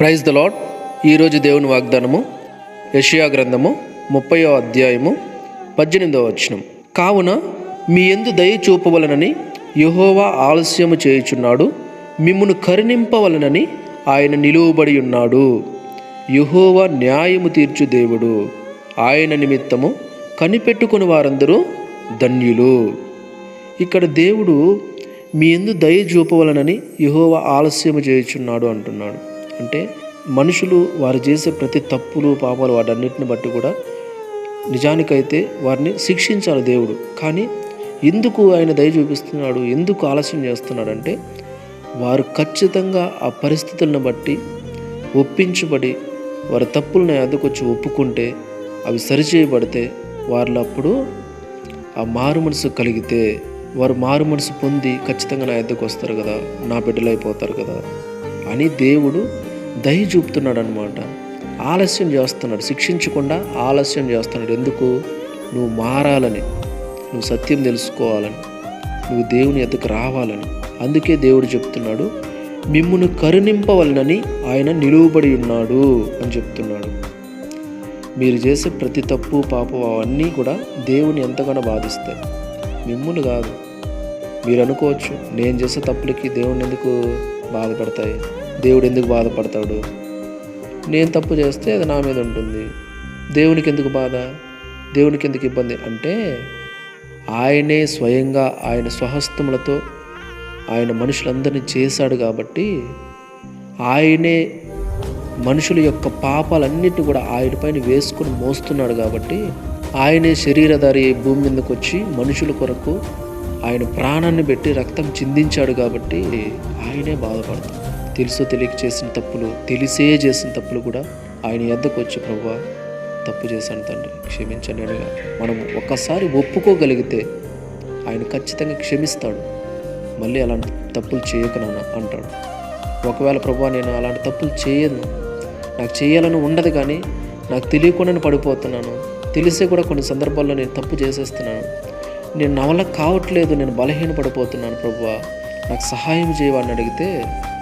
Praise the lord ఈరోజు దేవుని వాగ్దానము యషియా గ్రంథము ముప్పయో అధ్యాయము పద్దెనిమిదవ వచనం. కావున మీ ఎందు దయ చూపవలనని యహోవా ఆలస్యము చేయుచున్నాడు మిమ్మును కరుణింపవలనని ఆయన నిలువబడి ఉన్నాడు. యహోవా న్యాయము తీర్చు దేవుడు ఆయన నిమిత్తము కనిపెట్టుకుని వారందరూ ధన్యులు. ఇక్కడ దేవుడు మీ ఎందు దయ చూపవలనని యహోవా ఆలస్యము చేయుచున్నాడు అంటున్నాడు. అంటే మనుషులు వారు చేసే ప్రతి తప్పులు పాపాలు వాటన్నిటిని బట్టి కూడా నిజానికైతే వారిని శిక్షించాలి దేవుడు. కానీ ఎందుకు ఆయన దయ చూపిస్తున్నాడు? ఎందుకు ఆలస్యం చేస్తున్నాడు అంటే వారు ఖచ్చితంగా ఆ పరిస్థితులను బట్టి ఒప్పించబడి వారి తప్పులను ఎదుకొచ్చి ఒప్పుకుంటే అవి సరిచేయబడితే వాళ్ళు అప్పుడు ఆ మారు మనసు కలిగితే వారు మారు మనసు పొంది ఖచ్చితంగా నా ఎద్దకు వస్తారు కదా నా బిడ్డలైపోతారు కదా అని దేవుడు దయ చూపుతున్నాడు అనమాట ఆలస్యం చేస్తున్నాడు. శిక్షించకుండా ఆలస్యం చేస్తున్నాడు. ఎందుకు? నువ్వు మారాలని. నువ్వు సత్యం తెలుసుకోవాలని. నువ్వు దేవుని ఎద్దకు రావాలని. అందుకే దేవుడు చెప్తున్నాడు మిమ్మును కరుణింపవలనని ఆయన నిలువబడి ఉన్నాడు అని చెప్తున్నాడు. మీరు చేసే ప్రతి తప్పు పాపం అవన్నీ కూడా దేవుని ఎంతగానో బాధిస్తాయి. మిమ్మును కాదు. మీరు అనుకోవచ్చు నేను చేసే తప్పులకి దేవుని ఎందుకు బాధపడతాయి దేవుడు ఎందుకు బాధపడతాడు? నేను తప్పు చేస్తే అది నా మీద ఉంటుంది. దేవునికి ఎందుకు బాధ? దేవునికి ఎందుకు ఇబ్బంది? అంటే ఆయనే స్వయంగా ఆయన స్వహస్తములతో ఆయన మనుషులందరినీ చేశాడు కాబట్టి ఆయనే మనుషుల యొక్క పాపాలన్నిటి కూడా ఆయన పైన వేసుకుని మోస్తున్నాడు కాబట్టి ఆయనే శరీరధారి భూమి మీదకి వచ్చి మనుషుల కొరకు ఆయన ప్రాణాన్ని పెట్టి రక్తం చిందించాడు కాబట్టి ఆయనే బాధపడతాడు. తెలుసో తెలియక చేసిన తప్పులు తెలిసే చేసిన తప్పులు కూడా ఆయన ఎద్దకు వచ్చి ప్రభు తప్పు చేశాను తండ్రి క్షమించండి అనగా మనం ఒక్కసారి ఒప్పుకోగలిగితే ఆయన ఖచ్చితంగా క్షమిస్తాడు. మళ్ళీ అలాంటి తప్పులు చేయక అంటాడు. ఒకవేళ ప్రభు నేను అలాంటి తప్పులు చేయను. నాకు చేయాలని ఉండదు కానీ నాకు తెలియకుండానే పడిపోతున్నాను. తెలిసే కూడా కొన్ని సందర్భాల్లో నేను తప్పు చేసేస్తున్నాను. నేను నా వల్ల కావట్లేదు నేను బలహీన పడిపోతున్నాను ప్రభువా. నాకు సహాయం చేయవని అడిగితే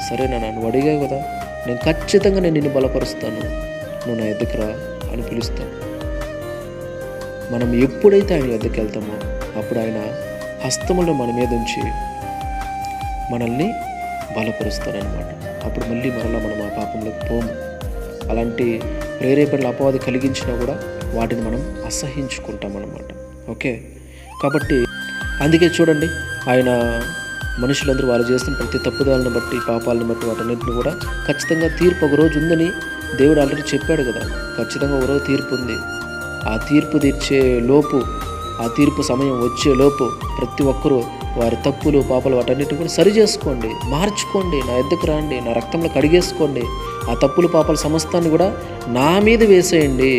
సరే నా నన్ను అడిగావు కదా నేను ఖచ్చితంగా నేను నిన్ను బలపరుస్తాను. నువ్వు నా ఎదుకురా అని పిలుస్తాను మనం ఎప్పుడైతే ఆయన ఎద్దకు వెళ్తామో అప్పుడు ఆయన హస్తములను మన మీద ఉంచి మనల్ని బలపరుస్తారనమాట అప్పుడు మళ్ళీ మరలా మనం ఆ పాపంలోకి పోము. అలాంటి ప్రేరేపణలు అపవాది కలిగించినా కూడా వాటిని మనం అసహించుకుంటాం అన్నమాట ఓకే? కాబట్టి అందుకే చూడండి ఆయన మనుషులందరూ వాళ్ళు చేస్తున్న ప్రతి తప్పుదాలను బట్టి పాపాలను బట్టి వాటన్నింటిని కూడా ఖచ్చితంగా తీర్పు ఒక రోజు ఉందని దేవుడు ఆల్రెడీ చెప్పాడు కదా. ఖచ్చితంగా ఒక రోజు తీర్పు ఉంది. ఆ తీర్పు తీర్చే లోపు ఆ తీర్పు సమయం వచ్చే లోపు ప్రతి ఒక్కరూ వారి తప్పులు పాపాలు వాటన్నిటిని కూడా సరి చేసుకోండి మార్చుకోండి నా ఎద్దుకు రండి నా రక్తంలో కడిగేసుకోండి ఆ తప్పులు పాపాల సమస్తాన్ని కూడా నా మీద వేసేయండి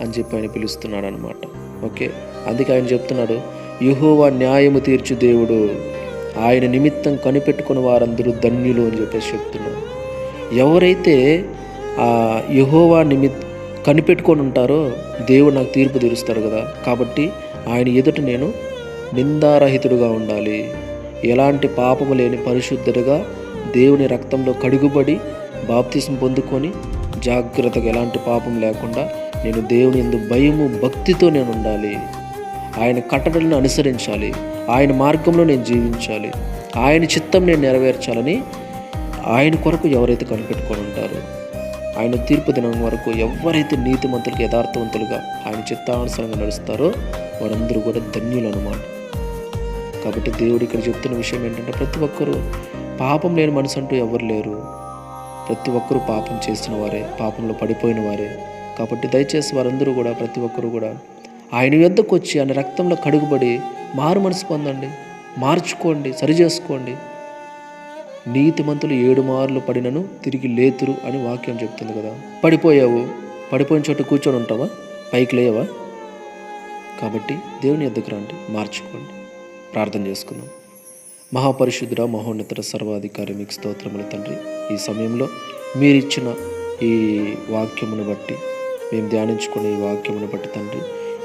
అని చెప్పి ఆయన పిలుస్తున్నాడు అనమాట ఓకే? అందుకే ఆయన చెప్తున్నాడు యుహోవా న్యాయము తీర్చు దేవుడు. ఆయన నిమిత్తం కనిపెట్టుకుని వారందరూ ధన్యులు అని చెప్పేసి చెప్తున్నాను ఎవరైతే ఆ యహోవా నిమిత్ కనిపెట్టుకొని ఉంటారో దేవుడు నాకు తీర్పు తీరుస్తాడు కదా. కాబట్టి ఆయన ఎదుట నేను నిందారహితుడుగా ఉండాలి. ఎలాంటి పాపము లేని పరిశుద్ధుడుగా దేవుని రక్తంలో కడుగుబడి బాప్తిసం పొందుకొని జాగ్రత్తగా ఎలాంటి పాపం లేకుండా నేను దేవుని ఎందు భయము భక్తితో నేను ఉండాలి. ఆయన కట్టడలను అనుసరించాలి. ఆయన మార్గంలో నేను జీవించాలి. ఆయన చిత్తం నేను నెరవేర్చాలని ఆయన కొరకు ఎవరైతే కనిపెట్టుకొని ఉంటారో ఆయన తీర్పు దినం వరకు ఎవరైతే నీతిమంతులకు యథార్థవంతులుగా ఆయన చిత్తానుసారంగా నడుస్తారో వారందరూ కూడా ధన్యులు అనమాట కాబట్టి దేవుడు ఇక్కడ చెప్తున్న విషయం ఏంటంటే ప్రతి ఒక్కరూ పాపం లేని మనసు అంటూ ఎవరు లేరు. ప్రతి ఒక్కరూ పాపం చేసిన వారే పాపంలో పడిపోయిన వారే. కాబట్టి దయచేసి వారందరూ కూడా ప్రతి ఒక్కరూ కూడా ఆయన యొద్దకు వచ్చి ఆయన రక్తంలో కడుగుబడి మారు మనసు పొందండి. మార్చుకోండి సరి చేసుకోండి నీతిమంతులు ఏడు మార్లు పడినను తిరిగి లేతురు అని వాక్యం చెప్తుంది కదా. పడిపోయావు పడిపోయిన చోట కూర్చొని ఉంటావా? పైకి లేవా? కాబట్టి దేవుని ఎద్దకు రండి మార్చుకోండి. ప్రార్థన చేసుకుందాం. మహాపరిశుద్ధుడ మహోన్నతర సర్వాధికారి మీకు స్తోత్రముల తండ్రి. ఈ సమయంలో మీరిచ్చిన ఈ వాక్యమును బట్టి మేము ధ్యానించుకునే ఈ వాక్యమును బట్టి తండ్రి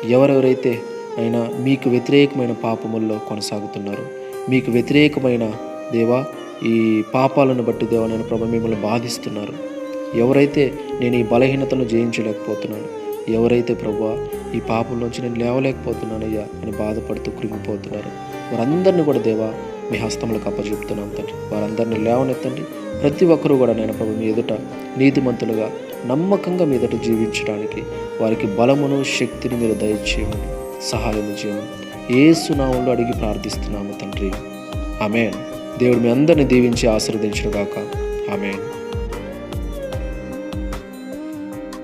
ఎవరెవరైతే అయినా మీకు వ్యతిరేకమైన పాపముల్లో కొనసాగుతున్నారు. మీకు వ్యతిరేకమైన దేవా ఈ పాపాలను బట్టి దేవా నేను ప్రభు మిమ్మల్ని బాధిస్తున్నారు. ఎవరైతే నేను ఈ బలహీనతను జయించలేకపోతున్నాను ఎవరైతే ప్రభు ఈ పాపంలోంచి నేను లేవలేకపోతున్నానయ్యా అని బాధపడుతూ కృంగిపోతున్నారు. వారందరినీ కూడా దేవా మీ హస్తములకు అప్పచెప్తున్నాం తండ్రి. వారందరినీ లేవనెత్తండి. ప్రతి ఒక్కరూ కూడా నేను ప్రభు మీ ఎదుట నీతిమంతులుగా నమ్మకంగా మీ ఎదుట జీవించడానికి వారికి బలమును శక్తిని మీరు దయచేయమని సహాయం చేయమని ఏ సునామంలో అడిగి ప్రార్థిస్తున్నాము తండ్రి. ఆమెన్. దేవుడు మీ అందరిని దీవించి ఆశీర్వదించుగాక ఆమెన్.